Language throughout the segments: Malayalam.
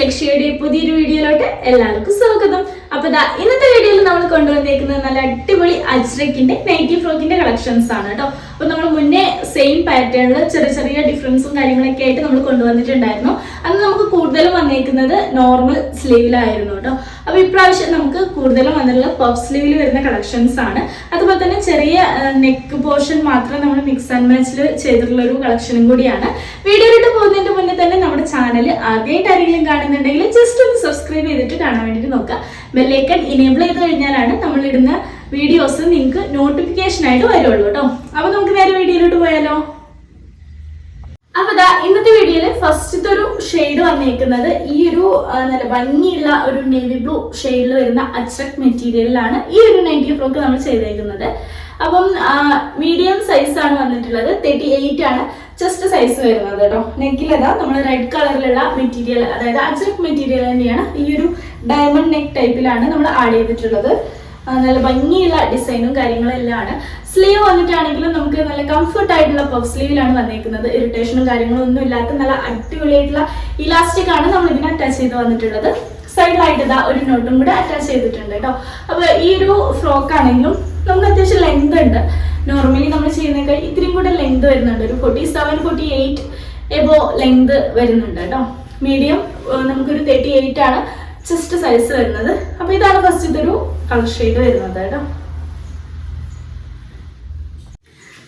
ലക്ഷ്യയുടെ പുതിയൊരു വീഡിയോയിലോട്ട് എല്ലാവർക്കും സ്വാഗതം. അപ്പൊ ദാ ഇന്നത്തെ വീഡിയോയിൽ നമ്മൾ കൊണ്ടുവന്നേക്കുന്നത് നല്ല അടിപൊളി അജ്രക്കിന്റെ നൈറ്റി ഫ്രോക്കിന്റെ കളക്ഷൻസ് ആണ് കേട്ടോ. അപ്പൊ നമ്മൾ മുന്നേ സെയിം പാറ്റേണിൽ ചെറിയ ചെറിയ ഡിഫറൻസും കാര്യങ്ങളൊക്കെ ആയിട്ട് നമ്മൾ കൊണ്ടുവന്നിട്ടുണ്ടായിരുന്നു. അന്ന് നമുക്ക് കൂടുതലും വന്നേക്കുന്നത് നോർമൽ സ്ലീവിലായിരുന്നു കേട്ടോ. അപ്പൊ ഇപ്രാവശ്യം നമുക്ക് കൂടുതലും വന്നിട്ടുള്ള പഫ് സ്ലീവിൽ വരുന്ന കളക്ഷൻസ് ആണ്. അതുപോലെ തന്നെ ചെറിയ നെക്ക് പോർഷൻ മാത്രം നമ്മൾ മിക്സ് ആൻഡ് മാച്ചിൽ ചെയ്തിട്ടുള്ള ഒരു കളക്ഷനും കൂടിയാണ്. വീഡിയോ വീഡിയോയിലോട്ട് പോകുന്നതിന്റെ മുന്നേ തന്നെ നമ്മുടെ ചാനൽ ആദ്യമായിട്ട് ആരെങ്കിലും കാണുന്നുണ്ടെങ്കിൽ ജസ്റ്റ് ഒന്ന് സബ്സ്ക്രൈബ് ചെയ്തിട്ട് കാണാൻ വേണ്ടിയിട്ട് നോക്കുക. ബെല്ലൈക്കൺ ഇനേബിൾ ചെയ്ത് കഴിഞ്ഞാലാണ് നമ്മൾ ഇടുന്ന വീഡിയോസ് നിങ്ങൾക്ക് നോട്ടിഫിക്കേഷൻ ആയിട്ട് വരുള്ളൂ കേട്ടോ. അപ്പൊ നമുക്ക് നേരെ വീഡിയോയിലോട്ട് പോയാലോ? അപ്പൊ ഇതാ ഇന്നത്തെ വീഡിയോയിൽ ഫസ്റ്റത്തെ ഒരു ഷെയ്ഡ് വന്നിരിക്കുന്നത് ഈ ഒരു നല്ല ഭംഗിയുള്ള ഒരു നേവി ബ്ലൂ ഷെയ്ഡിൽ വരുന്ന അച്രക് മെറ്റീരിയലിലാണ് ഈ ഒരു നൈറ്റി ഫ്രോക്ക് നമ്മൾ ചെയ്തേക്കുന്നത്. അപ്പം മീഡിയം സൈസ് ആണ് വന്നിട്ടുള്ളത്. തേർട്ടി എയ്റ്റ് ആണ് ചെസ്റ്റ് സൈസ് വരുന്നത് കേട്ടോ. നെക്കിലതാ നമ്മൾ റെഡ് കളറിലുള്ള മെറ്റീരിയൽ അതായത് അച്രക് മെറ്റീരിയൽ തന്നെയാണ് ഈ ഒരു ഡയമണ്ട് നെക്ക് ടൈപ്പിലാണ് നമ്മൾ ആഡ് ചെയ്തിട്ടുള്ളത്. നല്ല ഭംഗിയുള്ള ഡിസൈനും കാര്യങ്ങളും എല്ലാം ആണ് സ്ലീവ് വന്നിട്ടാണെങ്കിലും നമുക്ക് നല്ല കംഫർട്ട് ആയിട്ടുള്ള പഫ് സ്ലീവിലാണ് വന്നിരിക്കുന്നത് ഇറിറ്റേഷനും കാര്യങ്ങളും ഒന്നും ഇല്ലാത്ത നല്ല അടിപൊളിയായിട്ടുള്ള ഇലാസ്റ്റിക് ആണ് നമ്മൾ ഇതിന് അറ്റാച്ച് ചെയ്ത് വന്നിട്ടുള്ളത്. സൈഡിലായിട്ട് ഇതാ ഒരു നോട്ടും കൂടെ അറ്റാച്ച് ചെയ്തിട്ടുണ്ട് കേട്ടോ. അപ്പൊ ഈ ഒരു ഫ്രോക്ക് ആണെങ്കിലും നമുക്ക് അത്യാവശ്യം ലെങ്ത് ഉണ്ട്. നോർമലി നമ്മൾ ചെയ്യുന്നേക്കാൾ ഇത്രയും കൂടെ ലെങ്ത് വരുന്നുണ്ട്. ഒരു forty seven forty eight above length വരുന്നുണ്ട് കേട്ടോ. മീഡിയം നമുക്കൊരു തേർട്ടി എയ്റ്റ് ആണ്. ചെസ്റ്റ് സൈസ് വരുന്നത്. അപ്പൊ ഇതാണ് ഫസ്റ്റ് ഇതൊരു കളർ ഷെയ്ഡ് വരുന്നത് കേട്ടോ.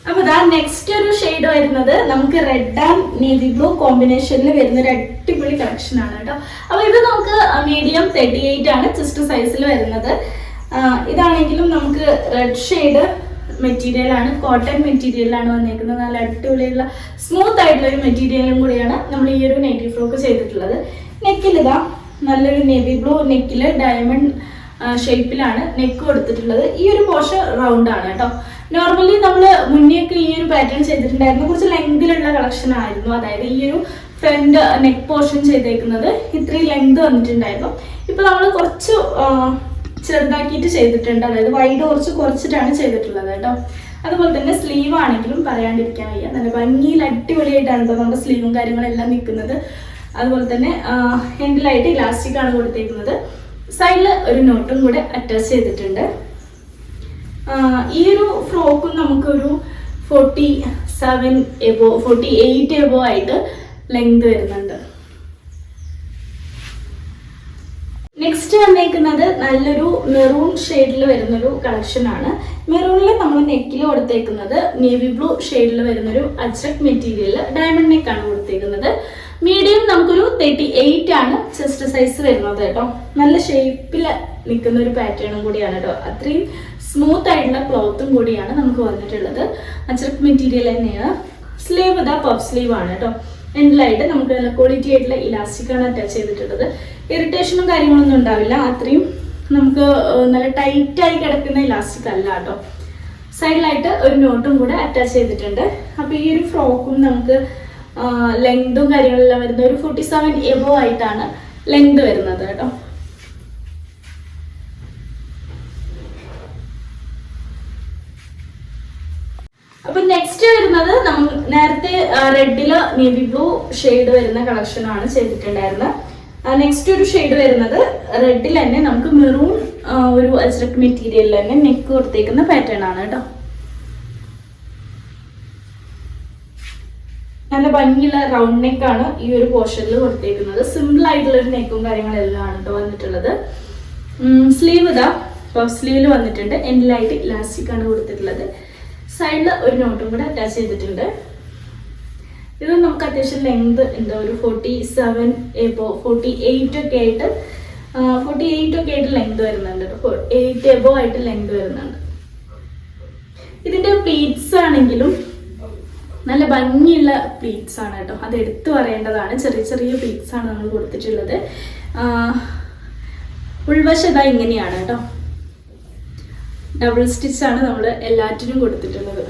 അപ്പൊ ഇതാ നെക്സ്റ്റ് ഒരു ഷെയ്ഡ് വരുന്നത് നമുക്ക് റെഡ് ആൻഡ് നേവി ബ്ലൂ കോമ്പിനേഷനിൽ വരുന്ന ഒരു അടിപൊളി കളക്ഷൻ ആണ് കേട്ടോ. അപ്പൊ ഇത് നമുക്ക് മീഡിയം തേർട്ടി എയ്റ്റ് ആണ് ചെസ്റ്റ് സൈസിൽ വരുന്നത്. ഇതാണെങ്കിലും നമുക്ക് റെഡ് ഷെയ്ഡ് മെറ്റീരിയൽ ആണ് കോട്ടൺ മെറ്റീരിയലാണ് വന്നേക്കുന്നത്. നല്ല അടിപൊളിയുള്ള സ്മൂത്ത് ആയിട്ടുള്ള ഒരു മെറ്റീരിയലും കൂടിയാണ് നമ്മൾ ഈ ഒരു നെറ്റി ഫ്രോക്ക് ചെയ്തിട്ടുള്ളത്. നെക്കിൽ ഇതാ നല്ലൊരു നേവി ബ്ലൂ നെക്കിൽ ഡയമണ്ട് ഷേപ്പിലാണ് നെക്ക് കൊടുത്തിട്ടുള്ളത്. ഈ ഒരു പോർഷൻ റൗണ്ട് ആണ് കേട്ടോ നോർമലി നമ്മൾ മുന്നേക്ക് ഈ ഒരു പാറ്റേൺ ചെയ്തിട്ടുണ്ടായിരുന്നു. കുറച്ച് ലെങ്തിലുള്ള കളക്ഷൻ ആയിരുന്നു. അതായത് ഈ ഒരു ഫ്രണ്ട് നെക്ക് പോർഷൻ ചെയ്തേക്കുന്നത് ഇത്രയും ലെങ്ത് വന്നിട്ടുണ്ടായിരുന്നു. ഇപ്പൊ നമ്മൾ കുറച്ച് ചെറുതാക്കിയിട്ട് ചെയ്തിട്ടുണ്ട്. അതായത് വൈഡ് കുറച്ച് കുറച്ചിട്ടാണ് ചെയ്തിട്ടുള്ളത് കേട്ടോ അതുപോലെ തന്നെ സ്ലീവ് ആണെങ്കിലും പറയാണ്ടിരിക്കാൻ വയ്യ. നല്ല ഭംഗിയിൽ അടിപൊളിയായിട്ടാണ് നമ്മുടെ സ്ലീവും കാര്യങ്ങളെല്ലാം നിൽക്കുന്നത്. അതുപോലെ തന്നെ എൻഡിലായിട്ട് ഇലാസ്റ്റിക് ആണ് കൊടുത്തേക്കുന്നത്. സൈഡിൽ ഒരു നോട്ടും കൂടെ അറ്റാച്ച് ചെയ്തിട്ടുണ്ട്. ഈ ഒരു ഫ്രോക്കും നമുക്കൊരു forty seven above forty eight above ആയിട്ട് ലെങ്ത് വരുന്നുണ്ട്. നെക്സ്റ്റ് വന്നേക്കുന്നത് നല്ലൊരു മെറൂൺ ഷെയ്ഡിൽ വരുന്നൊരു കളക്ഷൻ ആണ്. മെറൂണിൽ നമ്മൾ നെക്കിൽ കൊടുത്തേക്കുന്നത് നേവി ബ്ലൂ ഷെയ്ഡിൽ വരുന്നൊരു അജ്രക് മെറ്റീരിയൽ ഡയമണ്ട് നെക്കാണ് കൊടുത്തേക്കുന്നത്. മീഡിയം നമുക്കൊരു തേർട്ടി എയ്റ്റ് ആണ് ചെസ്റ്റ് സൈസ് വരുന്നത് കേട്ടോ. നല്ല ഷേപ്പിൽ നിൽക്കുന്ന ഒരു പാറ്റേണും കൂടിയാണ് കേട്ടോ. അത്രയും സ്മൂത്ത് ആയിട്ടുള്ള ക്ലോത്തും കൂടിയാണ് നമുക്ക് വന്നിട്ടുള്ളത്. അച്ചർക്ക് മെറ്റീരിയൽ തന്നെയാണ്. സ്ലീവ് ഇതാ പഫ് സ്ലീവ് ആണ് കേട്ടോ. എൻഡിലായിട്ട് നമുക്ക് നല്ല ക്വാളിറ്റി ആയിട്ടുള്ള ഇലാസ്റ്റിക് ആണ് അറ്റാച്ച് ചെയ്തിട്ടുള്ളത്. ഇറിറ്റേഷനും കാര്യങ്ങളൊന്നും ഉണ്ടാവില്ല. അത്രയും നമുക്ക് നല്ല ടൈറ്റായി കിടക്കുന്ന ഇലാസ്റ്റിക് അല്ല കേട്ടോ. സൈഡിലായിട്ട് ഒരു നോട്ടും കൂടെ അറ്റാച്ച് ചെയ്തിട്ടുണ്ട്. അപ്പൊ ഈ ഒരു ഫ്രോക്കും നമുക്ക് ലെങ്തും കാര്യങ്ങളെല്ലാം വരുന്ന ഒരു ഫോർട്ടി സെവൻ എബോ ആയിട്ടാണ് ലെങ്ത് വരുന്നത് കേട്ടോ. അപ്പൊ നെക്സ്റ്റ് വരുന്നത് നമ്മൾ നേരത്തെ റെഡിൽ നേവി ബ്ലൂ ഷെയ്ഡ് വരുന്ന കളക്ഷൻ ആണ് ചെയ്തിട്ടുണ്ടായിരുന്നത്. നെക്സ്റ്റ് ഒരു ഷെയ്ഡ് വരുന്നത് റെഡിൽ തന്നെ നമുക്ക് മെറൂൺ ഒരു അജ്രക് മെറ്റീരിയലിൽ തന്നെ നെക്ക് കൊടുത്തേക്കുന്ന പാറ്റേൺ ആണ് കേട്ടോ. നല്ല ഭംഗിയുള്ള റൗണ്ട് നെക്കാണ് ഈ ഒരു പോർഷനിൽ കൊടുത്തേക്കുന്നത്. സിമ്പിൾ ആയിട്ടുള്ള ഒരു നെക്കും കാര്യങ്ങളെല്ലാം ആണ് കേട്ടോ വന്നിട്ടുള്ളത്. സ്ലീവ് ഇതാ. പഫ് സ്ലീവിൽ വന്നിട്ടുണ്ട്. എൻഡിലായിട്ട് ഇലാസ്റ്റിക് ആണ് കൊടുത്തിട്ടുള്ളത്. സൈഡിൽ ഒരു നോട്ടും കൂടെ അറ്റാച്ച് ചെയ്തിട്ടുണ്ട്. ഇത് നമുക്ക് അത്യാവശ്യം ലെങ്ത് ഉണ്ട്. ഒരു forty seven above forty eight ഒക്കെ ആയിട്ട് ഫോർട്ടി എയ്റ്റ് ഒക്കെ ആയിട്ട് ലെങ്ത് വരുന്നുണ്ട് എയ്റ്റ് എബോ ആയിട്ട് ലെങ്ത് വരുന്നുണ്ട്. ഇതിന്റെ പ്ലീറ്റ്സ് ആണെങ്കിലും നല്ല ഭംഗിയുള്ള പ്ലീറ്റ്സ് ആണ് കേട്ടോ. അത് എടുത്തു പറയേണ്ടതാണ്. ചെറിയ ചെറിയ പ്ലീറ്റ്സ് ആണ് നമ്മൾ കൊടുത്തിട്ടുള്ളത്. ഉൾവശത ഇങ്ങനെയാണ് കേട്ടോ. ഡബിൾ സ്റ്റിച്ച് ആണ് നമ്മൾ എല്ലാറ്റിനും കൊടുത്തിട്ടുള്ളത്.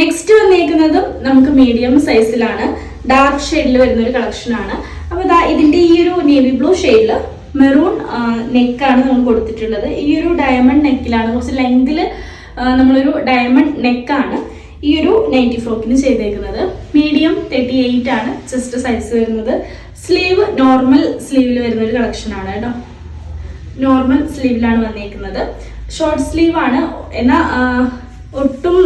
നെക്സ്റ്റ് വന്നേക്കുന്നതും നമുക്ക് മീഡിയം സൈസിലാണ് ഡാർക്ക് ഷെയ്ഡിൽ വരുന്ന ഒരു കളക്ഷൻ ആണ്. അപ്പോൾ ഇതാ ഇതിന്റെ ഈ ഒരു നേവി ബ്ലൂ ഷെയ്ഡിൽ മെറൂൺ നെക്കാണ് നമ്മൾ കൊടുത്തിട്ടുള്ളത്. ഈ ഒരു ഡയമണ്ട് നെക്കിലാണ് കുറച്ച് ലെങ്തിൽ നമ്മളൊരു ഡയമണ്ട് നെക്കാണ് ഈ ഒരു നൈറ്റി ഫ്രോക്കിന് ചെയ്തേക്കുന്നത്. മീഡിയം തേർട്ടി എയ്റ്റ് ആണ് ചെസ്റ്റ് സൈസ് വരുന്നത്. സ്ലീവ് നോർമൽ സ്ലീവിൽ വരുന്ന ഒരു കളക്ഷൻ ആണ് കേട്ടോ. നോർമൽ സ്ലീവിലാണ് വന്നേക്കുന്നത്. ഷോർട്ട് സ്ലീവ് ആണ്. എന്നാൽ ഒട്ടും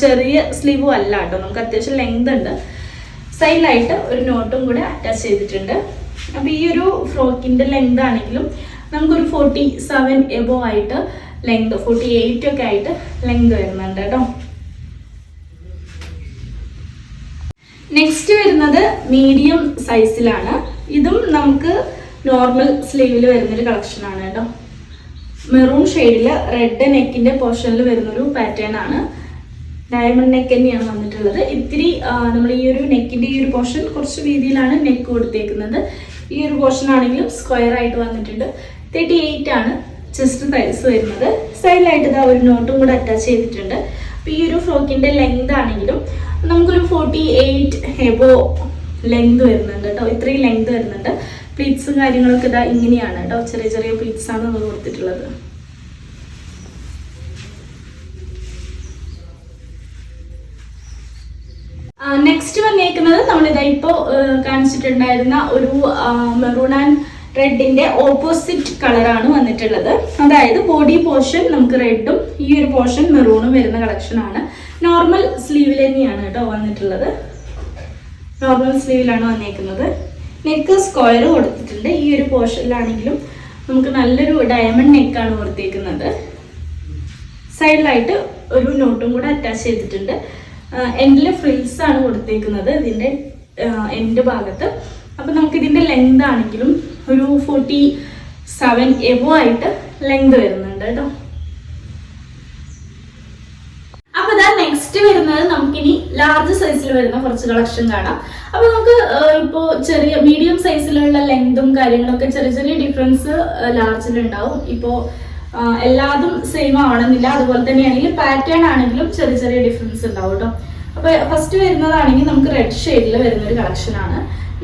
ചെറിയ സ്ലീവും അല്ല കേട്ടോ. നമുക്ക് അത്യാവശ്യം ലെങ്ത് ഉണ്ട്. സൈഡിലായിട്ട് ഒരു നോട്ടും കൂടെ അറ്റാച്ച് ചെയ്തിട്ടുണ്ട്. അപ്പോൾ ഈ ഒരു ഫ്രോക്കിന്റെ ലെങ്ത് ആണെങ്കിലും നമുക്കൊരു ഫോർട്ടി സെവൻ എബോ ആയിട്ട് ലെങ്ത് ഫോർട്ടി എയ്റ്റ് ഒക്കെ ആയിട്ട് ലെങ്ത് വരുന്നുണ്ട് കേട്ടോ. നെക്സ്റ്റ് വരുന്നത് മീഡിയം സൈസിലാണ് ഇതും നമുക്ക് നോർമൽ സ്ലീവിൽ വരുന്നൊരു കളക്ഷനാണ് കേട്ടോ. മെറൂൺ ഷെയ്ഡിൽ റെഡ് നെക്കിന്റെ പോർഷനിൽ വരുന്നൊരു പാറ്റേൺ ആണ്. ഡയമണ്ട് നെക്ക് തന്നെയാണ് വന്നിട്ടുള്ളത്. ഇത്തിരി നമ്മൾ ഈ ഒരു നെക്കിന്റെ ഈ ഒരു പോർഷൻ കുറച്ച് വീതിയിലാണ് നെക്ക് കൊടുത്തേക്കുന്നത്. ഈ ഒരു പോർഷൻ ആണെങ്കിലും സ്ക്വയർ ആയിട്ട് വന്നിട്ടുണ്ട്. തേർട്ടി എയ്റ്റ് ആണ്. ചെസ്റ്റ് സൈസ് വരുന്നത്. സൈഡിലായിട്ട് ഇതാ ഒരു നോട്ടും കൂടെ അറ്റാച്ച് ചെയ്തിട്ടുണ്ട്. അപ്പോൾ ഈ ഒരു ഫ്രോക്കിന്റെ ലെങ്ത് ആണെങ്കിലും നമുക്കൊരു ഫോർട്ടി എയ്റ്റ് എബോ ലെങ്ത് വരുന്നുണ്ട് കേട്ടോ ഇത്രയും ലെങ്ത് വരുന്നുണ്ട്. പ്ലീറ്റ്സും കാര്യങ്ങളൊക്കെ ഇതാ ഇങ്ങനെയാണ് കേട്ടോ ചെറിയ ചെറിയ പ്ലീറ്റ്സ് ആണ് നമ്മൾ കൊടുത്തിട്ടുള്ളത്. നെക്സ്റ്റ് വന്നേക്കുന്നത് നമ്മളിതാ ഇപ്പോൾ കാണിച്ചിട്ടുണ്ടായിരുന്ന ഒരു മെറൂൺ ആൻഡ് റെഡിന്റെ ഓപ്പോസിറ്റ് കളറാണ് വന്നിട്ടുള്ളത്. അതായത് ബോഡി പോർഷൻ നമുക്ക് റെഡും ഈ ഒരു പോർഷൻ മെറൂണും വരുന്ന കളക്ഷൻ ആണ്. നോർമൽ സ്ലീവിൽ തന്നെയാണ് കേട്ടോ വന്നിട്ടുള്ളത്. നോർമൽ സ്ലീവിലാണ് വന്നേക്കുന്നത്. നെക്ക് സ്ക്വയർ കൊടുത്തിട്ടുണ്ട്. ഈ ഒരു പോർഷനിലാണെങ്കിലും നമുക്ക് നല്ലൊരു ഡയമണ്ട് നെക്കാണ് കൊടുത്തേക്കുന്നത്. സൈഡിലായിട്ട് ഒരു നോട്ടും കൂടെ അറ്റാച്ച് ചെയ്തിട്ടുണ്ട്. എൻഡിൽ ഫ്രിൽസ് ആണ് കൊടുത്തേക്കുന്നത് ഇതിന്റെ എൻഡ് ഭാഗത്ത്. അപ്പം നമുക്ക് ഇതിന്റെ ലെങ്ത് ആണെങ്കിലും ഒരു ഫോർട്ടി സെവൻ എബോ ആയിട്ട് ലെങ്ത് വരുന്നുണ്ട് കേട്ടോ. അപ്പൊ ഇതാ നെക്സ്റ്റ് വരുന്നത് നമുക്കിനി ലാർജ് സൈസിൽ വരുന്ന കുറച്ച് കളക്ഷൻ കാണാം. അപ്പൊ നമുക്ക് ഇപ്പോ ചെറിയ മീഡിയം സൈസിലുള്ള ലെങ്തും കാര്യങ്ങളൊക്കെ ചെറിയ ചെറിയ ഡിഫറൻസ് ലാർജിൽ ഉണ്ടാവും. ഇപ്പോ എല്ലാതും സെയിം ആവണമെന്നില്ല. അതുപോലെ തന്നെയാണെങ്കിൽ പാറ്റേൺ ആണെങ്കിലും ചെറിയ ചെറിയ ഡിഫറൻസ് ഉണ്ടാവും കേട്ടോ. അപ്പൊ ഫസ്റ്റ് വരുന്നതാണെങ്കിൽ നമുക്ക് റെഡ് ഷെയ്ഡിൽ വരുന്ന ഒരു കളക്ഷൻ ആണ്.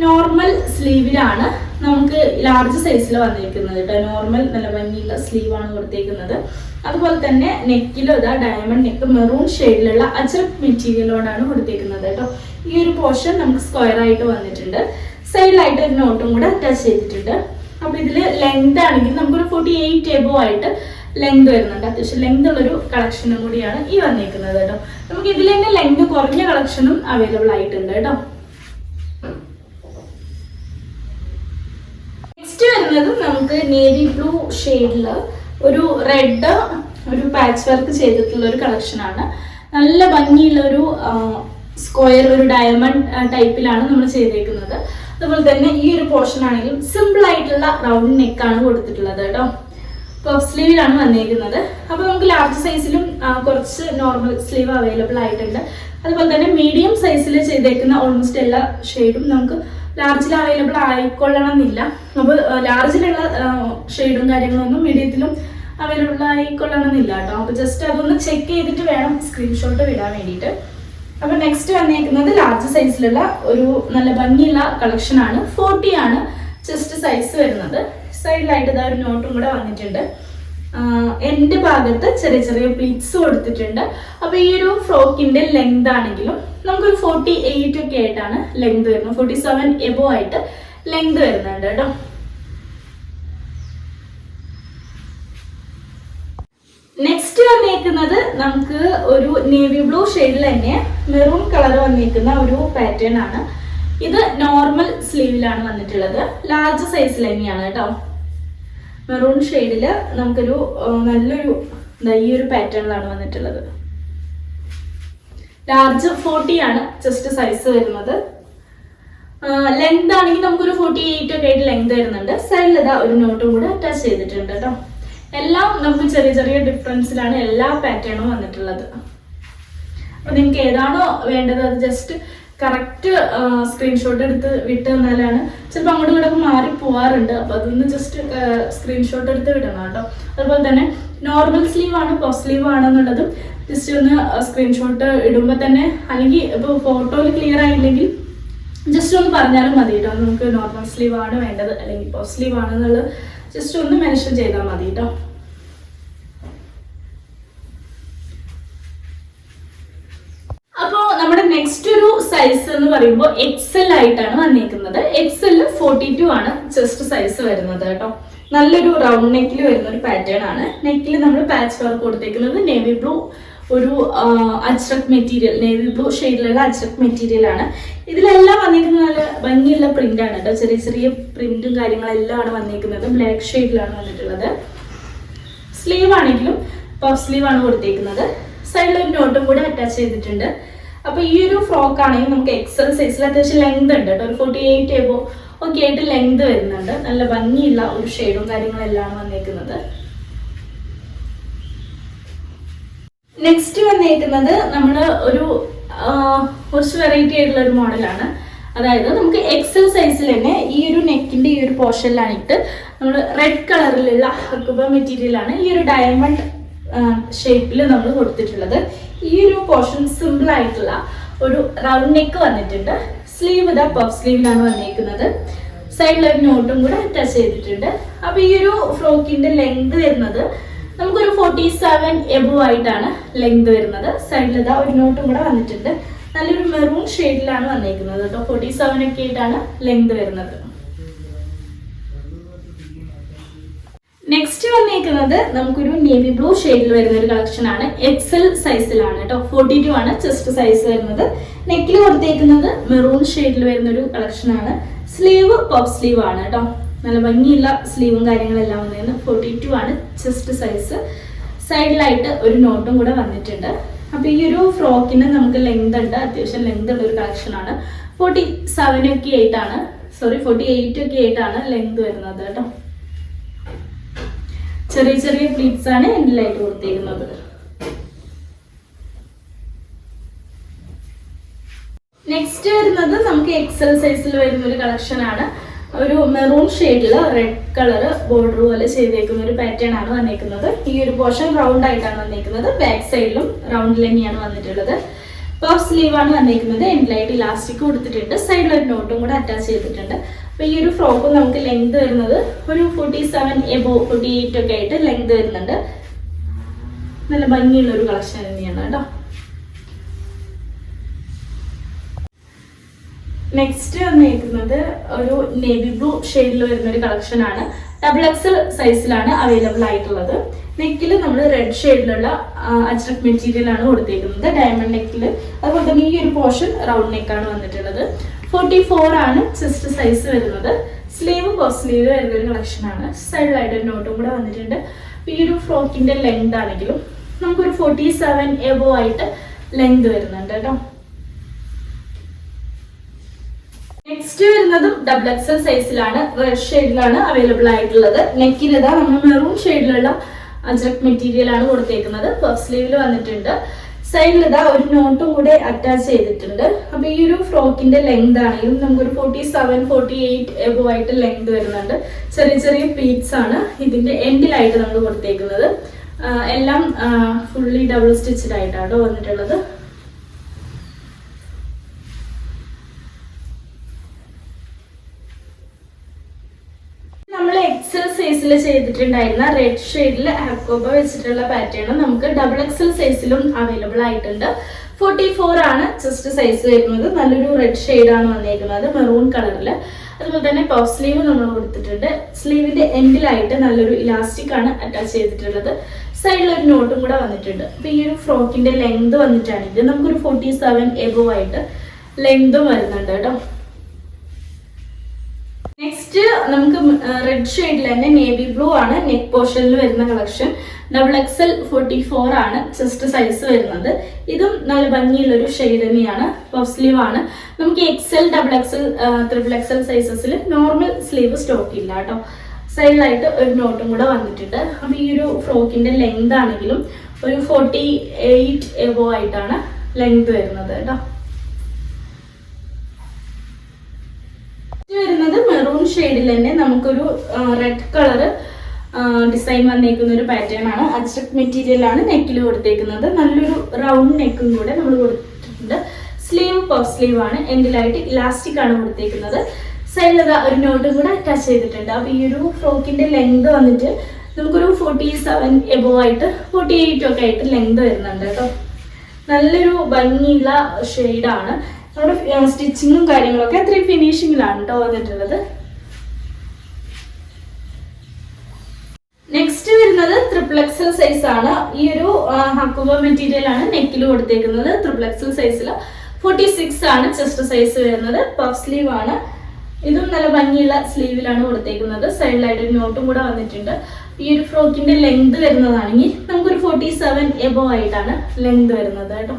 നോർമൽ സ്ലീവിലാണ് നമുക്ക് ലാർജ് സൈസിൽ വന്നിരിക്കുന്നത് കേട്ടോ. നോർമൽ നല്ല ഭംഗിയുള്ള സ്ലീവ് ആണ് കൊടുത്തേക്കുന്നത്. അതുപോലെ തന്നെ നെക്കിലും ഇതാ ഡയമണ്ട് നെക്ക് മെറൂൺ ഷെയ്ഡിലുള്ള അജറക് മെറ്റീരിയലോടാണ് കൊടുത്തേക്കുന്നത് കേട്ടോ. ഈ ഒരു പോർഷൻ നമുക്ക് സ്ക്വയർ ആയിട്ട് വന്നിട്ടുണ്ട്. സൈഡിലായിട്ട് ഒരു നോട്ടും കൂടെ അറ്റാച്ച് ചെയ്തിട്ടുണ്ട്. അപ്പൊ ഇതിൽ ലെങ്ത് ആണെങ്കിൽ നമുക്കൊരു ഫോർട്ടി എയ്റ്റ് എബോ ആയിട്ട് ലെങ്ത് വരുന്നുണ്ട്. അത്യാവശ്യം ലെങ്ത് ഉള്ളൊരു കളക്ഷനും കൂടിയാണ് ഈ വന്നിരിക്കുന്നത് കേട്ടോ. നമുക്ക് ഇതിൽ തന്നെ ലെങ്ത് കുറഞ്ഞ കളക്ഷനും അവൈലബിൾ ആയിട്ടുണ്ട് കേട്ടോ നെക്സ്റ്റ് വരുന്നത് നമുക്ക് നേവി ബ്ലൂ ഷെയ്ഡിൽ ഒരു റെഡ് ഒരു പാച്ച് വർക്ക് ചെയ്തിട്ടുള്ള ഒരു കളക്ഷനാണ് നല്ല ഭംഗിയുള്ള ഒരു സ്ക്വയർ ഒരു ഡയമണ്ട് ടൈപ്പിലാണ് നമ്മൾ ചെയ്തേക്കുന്നത്. അതുപോലെ തന്നെ ഈ ഒരു പോർഷൻ ആണെങ്കിലും സിമ്പിൾ ആയിട്ടുള്ള റൗണ്ട് നെക്കാണ് കൊടുത്തിട്ടുള്ളത് കേട്ടോ. പഫ് സ്ലീവിലാണ് വന്നിരിക്കുന്നത് അപ്പോൾ നമുക്ക് ലാർജ് സൈസിലും കുറച്ച് നോർമൽ സ്ലീവ് അവൈലബിൾ ആയിട്ടുണ്ട്. അതുപോലെ തന്നെ മീഡിയം സൈസിൽ ചെയ്തേക്കുന്ന ഓൾമോസ്റ്റ് എല്ലാ ഷെയ്ഡും നമുക്ക് ലാർജിൽ അവൈലബിൾ ആയിക്കൊള്ളണം എന്നില്ല അപ്പോൾ ലാർജിലുള്ള ഷെയ്ഡും കാര്യങ്ങളൊന്നും മീഡിയത്തിലും അവൈലബിൾ ആയിക്കൊള്ളണം എന്നില്ല കേട്ടോ. അപ്പോൾ ജസ്റ്റ് അതൊന്ന് ചെക്ക് ചെയ്തിട്ട് വേണം സ്ക്രീൻഷോട്ട് വിടാൻ വേണ്ടിയിട്ട്. അപ്പോൾ നെക്സ്റ്റ് വന്നിരിക്കുന്നത് ലാർജ് സൈസിലുള്ള ഒരു നല്ല ഭംഗിയുള്ള കളക്ഷൻ ആണ്. ഫോർട്ടി ആണ് ജസ്റ്റ് സൈസ് വരുന്നത്. സൈഡിലായിട്ട് ഇതാ ഒരു നോട്ടും കൂടെ വന്നിട്ടുണ്ട്. എന്റെ ഭാഗത്ത് ചെറിയ ചെറിയ പ്ലീറ്റ്സ് കൊടുത്തിട്ടുണ്ട്. അപ്പോൾ ഈ ഒരു ഫ്രോക്കിന്റെ ലെങ്ത് ആണെങ്കിലും നമുക്കൊരു ഫോർട്ടി എയ്റ്റ് ഒക്കെ ആയിട്ടാണ് ലെങ്ത് വരുന്നത്. ഫോർട്ടി സെവൻ എബോ ആയിട്ട് ലെങ്ത് വരുന്നുണ്ട് കേട്ടോ. നെക്സ്റ്റ് വന്നേക്കുന്നത് നമുക്ക് ഒരു നേവി ബ്ലൂ ഷെയ്ഡിൽ തന്നെ മെറൂൺ കളർ വന്നേക്കുന്ന ഒരു പാറ്റേൺ ആണ്. ഇത് നോർമൽ സ്ലീവിലാണ് വന്നിട്ടുള്ളത്. ലാർജ് സൈസിൽ തന്നെയാണ് കേട്ടോ. മെറൂൺ ഷെയ്ഡിൽ നമുക്കൊരു നല്ലൊരു ഈ പാറ്റേണിലാണ് വന്നിട്ടുള്ളത്. ലാർജ് ഫോർട്ടി ആണ് ജസ്റ്റ് സൈസ് വരുന്നത്. ലെങ്ത് ആണെങ്കിൽ നമുക്കൊരു ഫോർട്ടി എയ്റ്റ് ഒക്കെ ആയിട്ട് ലെങ്ത് വരുന്നുണ്ട്. സൈഡിൽ ഇതാ ഒരു നോട്ടും കൂടെ അറ്റാച്ച് ചെയ്തിട്ടുണ്ട് കേട്ടോ എല്ലാം നമുക്ക് ചെറിയ ചെറിയ ഡിഫറൻസിലാണ് എല്ലാ പാറ്റേണും വന്നിട്ടുള്ളത്. അപ്പൊ നിങ്ങൾക്ക് ഏതാണോ വേണ്ടത് അത് ജസ്റ്റ് കറക്റ്റ് സ്ക്രീൻഷോട്ട് എടുത്ത് വിട്ട് തന്നാലാണ് ചിലപ്പോൾ അങ്ങോട്ടും ഇങ്ങോട്ടും മാറി പോവാറുണ്ട്. അപ്പൊ അതൊന്ന് ജസ്റ്റ് സ്ക്രീൻഷോട്ട് എടുത്ത് വിടണം കേട്ടോ. അതുപോലെ തന്നെ നോർമൽ സ്ലീവ് ആണ് പഫ് സ്ലീവ് ആണെന്നുള്ളതും ജസ്റ്റ് ഒന്ന് സ്ക്രീൻഷോട്ട് ഇടുമ്പോൾ തന്നെ അല്ലെങ്കിൽ ഇപ്പോൾ ഫോട്ടോയിൽ ക്ലിയർ ആയില്ലെങ്കിൽ ജസ്റ്റ് ഒന്ന് പറഞ്ഞാലും മതി കേട്ടോ. നമുക്ക് നോർമൽ സ്ലീവ് ആണ് വേണ്ടത് അല്ലെങ്കിൽ പഫ് സ്ലീവ് ആണെന്നുള്ളത് ജസ്റ്റ് ഒന്ന് മെൻഷൻ ചെയ്താൽ മതി കേട്ടോ. സൈസ് എന്ന് പറയുമ്പോൾ എക്സൽ ആയിട്ടാണ് വന്നിരിക്കുന്നത് എക്സൽ ഫോർട്ടി ടു ആണ് ചെസ്റ്റ് സൈസ് വരുന്നത് കേട്ടോ. നല്ലൊരു റൗണ്ട് നെക്കിൽ വരുന്ന ഒരു പാറ്റേൺ ആണ്. നെക്കിൽ നമ്മൾ പാച്ച് വർക്ക് കൊടുത്തേക്കുന്നത് നേവി ബ്ലൂ ഒരു അച്രക് മെറ്റീരിയൽ നേവി ബ്ലൂ ഷെയ്ഡിലുള്ള അച്രക് മെറ്റീരിയൽ ആണ്. ഇതിലെല്ലാം വന്നിരിക്കുന്നത് നല്ല ഭംഗിയുള്ള പ്രിന്റ് ആണ് കേട്ടോ. ചെറിയ ചെറിയ പ്രിന്റും കാര്യങ്ങളെല്ലാം ആണ് വന്നിരിക്കുന്നത് ബ്ലാക്ക് ഷെയ്ഡിലാണ് വന്നിട്ടുള്ളത്. സ്ലീവ് ആണെങ്കിലും പഫ് സ്ലീവ് ആണ് കൊടുത്തേക്കുന്നത്. സൈഡിൽ ഒരു നോട്ടും കൂടി അറ്റാച്ച് ചെയ്തിട്ടുണ്ട്. അപ്പൊ ഈ ഒരു ഫ്രോക്ക് ആണെങ്കിൽ നമുക്ക് എക്സൽ സൈസിൽ അത്യാവശ്യം ലെങ്ത് ഉണ്ട് കേട്ടോ. ഒരു ഫോർട്ടി എയ്റ്റ് എബോ ഒക്കെ ആയിട്ട് ലെങ്ത് വരുന്നുണ്ട്. നല്ല ഭംഗിയുള്ള ഒരു ഷെയ്ഡും കാര്യങ്ങളെല്ലാം വന്നേക്കുന്നത്. നെക്സ്റ്റ് വന്നേക്കുന്നത് നമ്മൾ ഒരു കുറച്ച് വെറൈറ്റി ആയിട്ടുള്ള ഒരു മോഡലാണ് അതായത് നമുക്ക് എക്സൽ സൈസിൽ തന്നെ ഈ ഒരു നെക്കിന്റെ ഈ ഒരു പോർഷനിലാണിട്ട് നമ്മൾ റെഡ് കളറിലുള്ള ഹക്കുബ മെറ്റീരിയലാണ് ഈ ഒരു ഡയമണ്ട് ഷേപ്പിൽ നമ്മൾ കൊടുത്തിട്ടുള്ളത്. ഈ ഒരു പോർഷൻ സിമ്പിൾ ആയിട്ടുള്ള ഒരു റൗണ്ട് നെക്ക് വന്നിട്ടുണ്ട്. സ്ലീവ് ഇതാ പഫ് സ്ലീവിലാണ് വന്നിരിക്കുന്നത് സൈഡിൽ ഒരു നോട്ടും കൂടെ അറ്റാച്ച് ചെയ്തിട്ടുണ്ട്. അപ്പൊ ഈ ഒരു ഫ്രോക്കിന്റെ ലെങ്ത് വരുന്നത് നമുക്കൊരു ഫോർട്ടി സെവൻ എബോ ആയിട്ടാണ് ലെങ്ത് വരുന്നത്. സൈഡിൽ ഇതാ ഒരു നോട്ടും കൂടെ വന്നിട്ടുണ്ട്. നല്ലൊരു മെറൂൺ ഷെയ്ഡിലാണ് വന്നിരിക്കുന്നത് കേട്ടോ. ഫോർട്ടി സെവൻ ഒക്കെ ആയിട്ടാണ് ലെങ്ത് വരുന്നത്. നെക്സ്റ്റ് വന്നേക്കുന്നത് നമുക്കൊരു നേവി ബ്ലൂ ഷെയ്ഡിൽ വരുന്ന ഒരു കളക്ഷൻ ആണ്. എക്സൽ സൈസിലാണ് കേട്ടോ. ഫോർട്ടി ടു ആണ് ചെസ്റ്റ് സൈസ് വരുന്നത്. നെക്കിൽ കൊടുത്തേക്കുന്നത് മെറൂൺ ഷെയ്ഡിൽ വരുന്ന ഒരു കളക്ഷൻ ആണ്. സ്ലീവ് പോപ്പ് സ്ലീവ് ആണ് കേട്ടോ. നല്ല ഭംഗിയുള്ള സ്ലീവും കാര്യങ്ങളെല്ലാം വന്നിരുന്നു. ഫോർട്ടി ടു ആണ് ചെസ്റ്റ് സൈസ് സൈഡിലായിട്ട് ഒരു നോട്ടും കൂടെ വന്നിട്ടുണ്ട്. അപ്പൊ ഈ ഒരു ഫ്രോക്കിന് നമുക്ക് ലെങ്ത് ഉണ്ട്. അത്യാവശ്യം ലെങ്ത് ഉള്ള ഒരു കളക്ഷൻ ആണ്. ഫോർട്ടി സെവൻ ഒക്കെ ആയിട്ടാണ് സോറി ഫോർട്ടി എയ്റ്റ് ഒക്കെ ആയിട്ടാണ് ലെങ്ത് വരുന്നത് കേട്ടോ. ചെറിയ ചെറിയ പ്ലീറ്റ്സ് ആണ് എൻഡിലായിട്ട് കൊടുത്തിരിക്കുന്നത്. നെക്സ്റ്റ് വരുന്നത് നമുക്ക് എക്സൽ സൈസിൽ വരുന്ന ഒരു കളക്ഷൻ ആണ്. ഒരു മെറൂൺ ഷെയ്ഡിൽ റെഡ് കളർ ബോർഡർ പോലെ ചെയ്തേക്കുന്ന ഒരു പാറ്റേൺ ആണ് വന്നേക്കുന്നത്. ഈ ഒരു പോർഷൻ റൗണ്ട് ആയിട്ടാണ് വന്നേക്കുന്നത്. ബാക്ക് സൈഡിലും റൗണ്ട് തന്നെയാണ് വന്നിട്ടുള്ളത്. പഫ് സ്ലീവ് ആണ് വന്നേക്കുന്നത്. എൻഡിലായിട്ട് ഇലാസ്റ്റിക് കൊടുത്തിട്ടുണ്ട് സൈഡിൽ ഒരു നോട്ടും കൂടെ അറ്റാച്ച് ചെയ്തിട്ടുണ്ട്. അപ്പൊ ഈ ഒരു ഫ്രോക്ക് നമുക്ക് ലെങ്ത് വരുന്നത് ഒരു forty seven above forty eight ഒക്കെ ആയിട്ട് ലെങ്ത് വരുന്നുണ്ട്. നല്ല ഭംഗിയുള്ള ഒരു കളക്ഷൻ തന്നെയാണ് കേട്ടോ. നെക്സ്റ്റ് വന്നിരിക്കുന്നത് ഒരു നേവി ബ്ലൂ ഷെയ്ഡിൽ വരുന്ന ഒരു കളക്ഷൻ ആണ്. ഡബിൾ എക്സൽ സൈസിലാണ് അവൈലബിൾ ആയിട്ടുള്ളത്. നെക്കിൽ നമ്മൾ റെഡ് ഷെയ്ഡിലുള്ള അജ്രക് മെറ്റീരിയൽ ആണ് കൊടുത്തേക്കുന്നത്. ഡയമണ്ട് നെക്കിൽ അതുപോലെ തന്നെ ഈ ഒരു പോർഷൻ റൗണ്ട് നെക്കാണ് വന്നിട്ടുള്ളത്. ഫോർട്ടി ഫോർ ആണ് ചെസ്റ്റ് സൈസ് വരുന്നത്. സ്ലീവ് കോസ്റ്റ്ലീവ് വരുന്ന ഒരു കളക്ഷൻ ആണ്. സൈഡിലായിട്ട് ഒരു നോട്ടും കൂടെ വന്നിട്ടുണ്ട്. ഈ ഒരു ഫ്രോക്കിന്റെ ലെങ്ത് ആണെങ്കിലും നമുക്കൊരു ഫോർട്ടി സെവൻ എബോ ആയിട്ട് ലെങ്ത് വരുന്നുണ്ട് കേട്ടോ. നെക്സ്റ്റ് വരുന്നതും ഡബിൾ എക്സൽ സൈസിലാണ് റെഡ് ഷെയ്ഡിലാണ് അവൈലബിൾ ആയിട്ടുള്ളത്. നെക്കിന് ഇതാ നമ്മൾ മെറൂൺ ഷെയ്ഡിലുള്ള അജ്രക് മെറ്റീരിയൽ ആണ് കൊടുത്തേക്കുന്നത്. പഫ് സ്ലീവിൽ വന്നിട്ടുണ്ട്. സൈഡിൽ ഇതാ ഒരു നോട്ടും കൂടെ അറ്റാച്ച് ചെയ്തിട്ടുണ്ട്. അപ്പൊ ഈ ഒരു ഫ്രോക്കിന്റെ ലെങ്ത് ആണെങ്കിലും നമുക്കൊരു forty seven forty eight above ആയിട്ട് ലെങ്ത് വരുന്നുണ്ട്. ചെറിയ ചെറിയ പീറ്റ്സ് ആണ് ഇതിന്റെ എൻഡിലായിട്ട് നമ്മൾ കൊടുത്തേക്കുന്നത്. എല്ലാം ഫുള്ളി ഡബിൾ സ്റ്റിച്ചഡ് ആയിട്ടാണ് വന്നിട്ടുള്ളത് നമ്മൾ സൈസിൽ ചെയ്തിട്ടുണ്ടായിരുന്ന റെഡ് ഷെയ്ഡിൽ ആക്കോബ വെച്ചിട്ടുള്ള പാറ്റേൺ നമുക്ക് ഡബിൾ എക്സൽ സൈസിലും അവൈലബിൾ ആയിട്ടുണ്ട്. ഫോർട്ടി ഫോർ ആണ് ചെസ്റ്റ് സൈസ് വരുന്നത്. നല്ലൊരു റെഡ് ആണ് വന്നേക്കുന്നത് മെറൂൺ കളറിൽ അതുപോലെ തന്നെ പഫ് സ്ലീവ് നമ്മൾ കൊടുത്തിട്ടുണ്ട്. സ്ലീവിന്റെ എൻഡിലായിട്ട് നല്ലൊരു ഇലാസ്റ്റിക് ആണ് അറ്റാച്ച് ചെയ്തിട്ടുള്ളത്. സൈഡിൽ ഒരു നോട്ടും കൂടെ വന്നിട്ടുണ്ട്. അപ്പൊ ഈ ഒരു ഫ്രോക്കിന്റെ ലെങ്ത് വന്നിട്ടാണ് ഇത്. നമുക്കൊരു ഫോർട്ടി സെവൻ എബോ ആയിട്ട് ലെങ്തും വരുന്നുണ്ട് കേട്ടോ. നെക്സ്റ്റ് നമുക്ക് റെഡ് ഷെയ്ഡിൽ തന്നെ നേവി ബ്ലൂ ആണ് നെക്ക് പോർഷനിൽ വരുന്ന collection double XL forty four ആണ് ചെസ്റ്റ് സൈസ് വരുന്നത്. ഇതും നല്ല ഭംഗിയുള്ള ഒരു ഷെയ്ഡ് തന്നെയാണ് പഫ് സ്ലീവ് ആണ്. നമുക്ക് XL double XL triple XL സൈസസിൽ normal sleeve stock ഇല്ല കേട്ടോ. സൈഡിലായിട്ട് ഒരു നോട്ടും കൂടെ വന്നിട്ടുണ്ട്. അപ്പം ഈ ഒരു ഫ്രോക്കിന്റെ ലെങ്ത് ആണെങ്കിലും ഒരു ഫോർട്ടി എയ്റ്റ് എബോ ആയിട്ടാണ് ലെങ്ത് വരുന്നത് കേട്ടോ. വരുന്നത് മെറൂൺ ഷെയ്ഡിൽ തന്നെ നമുക്കൊരു റെഡ് കളറ് ഡിസൈൻ വന്നേക്കുന്ന ഒരു പാറ്റേൺ ആണ്. അജ്രക് മെറ്റീരിയൽ ആണ് നെക്കിൽ കൊടുത്തേക്കുന്നത്. നല്ലൊരു റൗണ്ട് നെക്കും കൂടെ നമ്മൾ കൊടുത്തിട്ടുണ്ട്. സ്ലീവ് പഫ് സ്ലീവ് ആണ്. എൻഡിലായിട്ട് ഇലാസ്റ്റിക് ആണ് കൊടുത്തേക്കുന്നത്. സൈഡിൽ ഒരു നോട്ടും കൂടെ അറ്റാച്ച് ചെയ്തിട്ടുണ്ട്. അപ്പൊ ഈ ഒരു ഫ്രോക്കിന്റെ ലെങ്ത് വന്നിട്ട് നമുക്കൊരു ഫോർട്ടി സെവൻ എബോ ആയിട്ട് ഫോർട്ടി എയ്റ്റ് ഒക്കെ ആയിട്ട് ലെങ്ത് വരുന്നുണ്ട് കേട്ടോ. നല്ലൊരു ഭംഗിയുള്ള ഷെയ്ഡാണ് നമ്മുടെ സ്റ്റിച്ചിങ്ങും കാര്യങ്ങളൊക്കെ അത്രയും ഫിനിഷിങ്ങിലാണ് കേട്ടോ വന്നിട്ടുള്ളത്. നെക്സ്റ്റ് വരുന്നത് ട്രിപ്ലക്സൽ സൈസ് ആണ്. ഈ ഒരു ഹക്കുബ മെറ്റീരിയൽ ആണ് നെക്കിൽ കൊടുത്തേക്കുന്നത്. ട്രിപ്ലക്സൽ സൈസിൽ ഫോർട്ടി സിക്സ് ആണ് ചെസ്റ്റ് സൈസ് വരുന്നത്. പഫ് സ്ലീവ് ആണ്. ഇതും നല്ല ഭംഗിയുള്ള സ്ലീവിലാണ് കൊടുത്തേക്കുന്നത്. സൈഡിലായിട്ട് ഒരു നോട്ടും കൂടെ വന്നിട്ടുണ്ട്. ഈ ഒരു ഫ്രോക്കിന്റെ ലെങ്ത് വരുന്നതാണെങ്കിൽ നമുക്കൊരു ഫോർട്ടി സെവൻ എബോ ആയിട്ടാണ് ലെങ്ത് വരുന്നത് കേട്ടോ.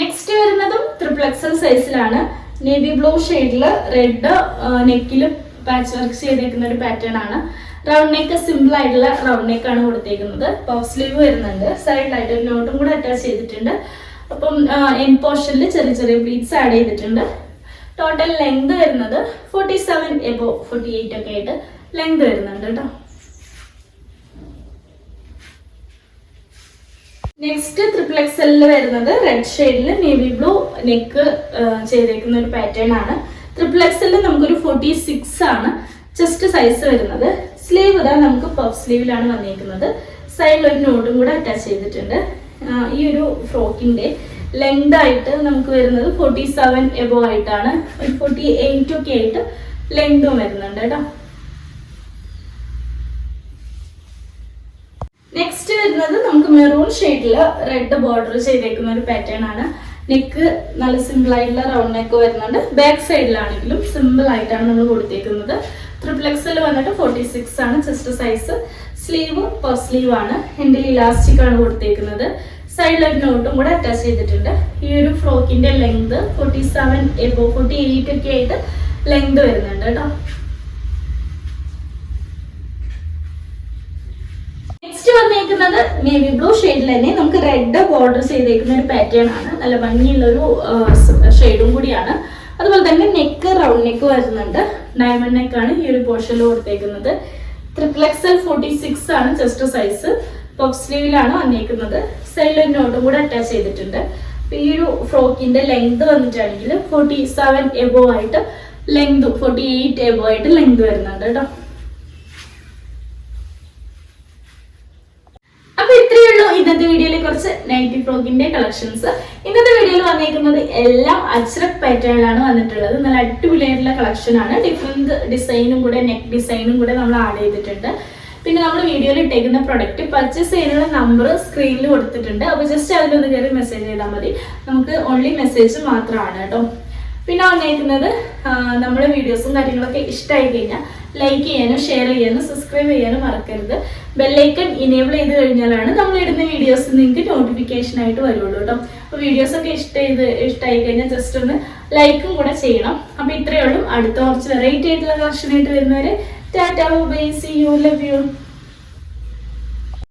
നെക്സ്റ്റ് വരുന്നതും ത്രിപ്ലക്സൽ സൈസിലാണ് നേവി ബ്ലൂ ഷെയ്ഡിൽ റെഡ് നെക്കിലും പാച്ച് വർക്ക് ചെയ്തേക്കുന്ന ഒരു പാറ്റേൺ ആണ്. റൗണ്ട് നെക്ക് സിമ്പിൾ ആയിട്ടുള്ള റൗണ്ട് നെക്ക് ആണ് കൊടുത്തേക്കുന്നത്. പഫ് സ്ലീവ് വരുന്നുണ്ട്. സൈഡിലായിട്ട് ഒരു നോട്ടും കൂടെ അറ്റാച്ച് ചെയ്തിട്ടുണ്ട്. അപ്പം എൻ പോർഷനിൽ ചെറിയ ചെറിയ പ്ലീറ്റ്സ് ആഡ് ചെയ്തിട്ടുണ്ട്. ടോട്ടൽ ലെങ്ത് വരുന്നത് forty seven above forty eight ഒക്കെ ആയിട്ട് ലെങ്ത് വരുന്നുണ്ട് കേട്ടോ. നെക്സ്റ്റ് ട്രിപ്പിൾ എക്സലിൽ വരുന്നത് റെഡ് ഷെയ്ഡിൽ നേവി ബ്ലൂ നെക്ക് ചെയ്തേക്കുന്ന ഒരു പാറ്റേൺ ആണ്. ട്രിപ്പിൾ എക്സലിൽ നമുക്കൊരു ഫോർട്ടി സിക്സ് ആണ്. ചെസ്റ്റ് സൈസ് വരുന്നത്. സ്ലീവ് ഇതാ നമുക്ക് പഫ് സ്ലീവിലാണ് വന്നിരിക്കുന്നത് സൈഡിൽ ഒരു നോട്ടും കൂടെ അറ്റാച്ച് ചെയ്തിട്ടുണ്ട്. ഈ ഒരു ഫ്രോക്കിന്റെ ലെങ്ത് ആയിട്ട് നമുക്ക് വരുന്നത് ഫോർട്ടി സെവൻ എബോ ആയിട്ടാണ്. ഒരു ഫോർട്ടി എയ്റ്റ് ഒക്കെ ആയിട്ട് ലെങ്തും വരുന്നുണ്ട് കേട്ടോ നെക്സ്റ്റ് വരുന്നത് നമുക്ക് മെറൂൺ ഷെയ്ഡിൽ റെഡ് ബോർഡർ ചെയ്തേക്കുന്ന ഒരു പാറ്റേൺ ആണ്. നെക്ക് നല്ല സിമ്പിൾ ആയിട്ടുള്ള റൗണ്ട് നെക്ക് വരുന്നുണ്ട്. ബാക്ക് സൈഡിലാണെങ്കിലും സിമ്പിൾ ആയിട്ടാണ് നമ്മൾ കൊടുത്തേക്കുന്നത്. ട്രിപ്ലെക്സിൽ വന്നിട്ട് ഫോർട്ടി സിക്സ് ആണ് chest size sleeve puff sleeve ആണ്. എന്റെ ഇലാസ്റ്റിക് ആണ് കൊടുത്തേക്കുന്നത്. സൈഡിൽ ഒരു നോട്ടും കൂടെ അറ്റാച്ച് ചെയ്തിട്ടുണ്ട്. ഈ ഒരു ഫ്രോക്കിന്റെ length forty seven above forty eight ഒക്കെ ആയിട്ട് ലെങ്ത് വരുന്നുണ്ട് കേട്ടോ. നെക്സ്റ്റ് വന്നേക്കുന്നത് നേവി ബ്ലൂ ഷെയ്ഡിൽ തന്നെ നമുക്ക് റെഡ് ബോർഡർ ചെയ്തേക്കുന്ന ഒരു പാറ്റേൺ ആണ്. നല്ല ഭംഗിയുള്ള ഒരു ഷെയ്ഡും കൂടിയാണ്. അതുപോലെ തന്നെ നെക്ക് റൗണ്ട് നെക്ക് വരുന്നുണ്ട്. ഡയമണ്ട് നെക്ക് ആണ് ഈ ഒരു പോർഷനിൽ കൊടുത്തേക്കുന്നത്. ട്രിപ്ലെക്സൽ ഫോർട്ടി സിക്സ് ആണ് ചെസ്റ്റ് സൈസ് പഫ് സ്ലീവിലാണ് വന്നേക്കുന്നത്. സൈഡിൽ നോട്ടും കൂടെ അറ്റാച്ച് ചെയ്തിട്ടുണ്ട്. ഈ ഒരു ഫ്രോക്കിന്റെ ലെങ്ത് വന്നിട്ടാണെങ്കിൽ ഫോർട്ടി സെവൻ എബോ ആയിട്ട് ലെങ്ത് ഫോർട്ടി എയ്റ്റ് എബോ ആയിട്ട് ലെങ്ത് വരുന്നുണ്ട് കേട്ടോ അപ്പൊ ഇത്രയേ ഉള്ളൂ ഇന്നത്തെ വീഡിയോയിലെ കുറച്ച് നൈറ്റി ഫ്രോക്കിന്റെ കളക്ഷൻസ് ഇന്നത്തെ വീഡിയോയിൽ വന്നിരിക്കുന്നത് എല്ലാം അച്രക് പാറ്റേണിലാണ് വന്നിട്ടുള്ളത്. നല്ല അടിപൊളിയായിട്ടുള്ള കളക്ഷൻ ആണ്. ഡിഫറെന്റ് ഡിസൈനും കൂടെ നെക്ക് ഡിസൈനും കൂടെ നമ്മൾ ആഡ് ചെയ്തിട്ടുണ്ട്. പിന്നെ നമ്മൾ വീഡിയോയിൽ ഇട്ടേക്കുന്ന പ്രൊഡക്റ്റ് പർച്ചേസ് ചെയ്യാനുള്ള നമ്പർ സ്ക്രീനിൽ കൊടുത്തിട്ടുണ്ട്. അപ്പോൾ ജസ്റ്റ് അതിലൊന്ന് കയറി മെസ്സേജ് ചെയ്താൽ മതി. നമുക്ക് ഓൺലി മെസ്സേജ് മാത്രമാണ് കേട്ടോ. പിന്നെ വന്നേക്കുന്നത് നമ്മുടെ വീഡിയോസും കാര്യങ്ങളൊക്കെ ഇഷ്ടമായി കഴിഞ്ഞാൽ ലൈക്ക് ചെയ്യാനും ഷെയർ ചെയ്യാനും സബ്സ്ക്രൈബ് ചെയ്യാനും മറക്കരുത്. ബെല്ലൈക്കൺ ഇനേബിൾ ചെയ്ത് കഴിഞ്ഞാലാണ് നമ്മൾ ഇടുന്ന വീഡിയോസ് നിങ്ങൾക്ക് നോട്ടിഫിക്കേഷൻ ആയിട്ട് വരുള്ളൂ കേട്ടോ അപ്പോൾ വീഡിയോസൊക്കെ ഇഷ്ട ചെയ്ത് ഇഷ്ടമായി കഴിഞ്ഞാൽ ജസ്റ്റ് ഒന്ന് ലൈക്കും കൂടെ ചെയ്യണം. അപ്പോൾ ഇത്രയേ ഉള്ളൂ. അടുത്ത കുറച്ച് വെറൈറ്റി ആയിട്ടുള്ള കളക്ഷനായിട്ട് വരുന്നവരെ tata bye see you love you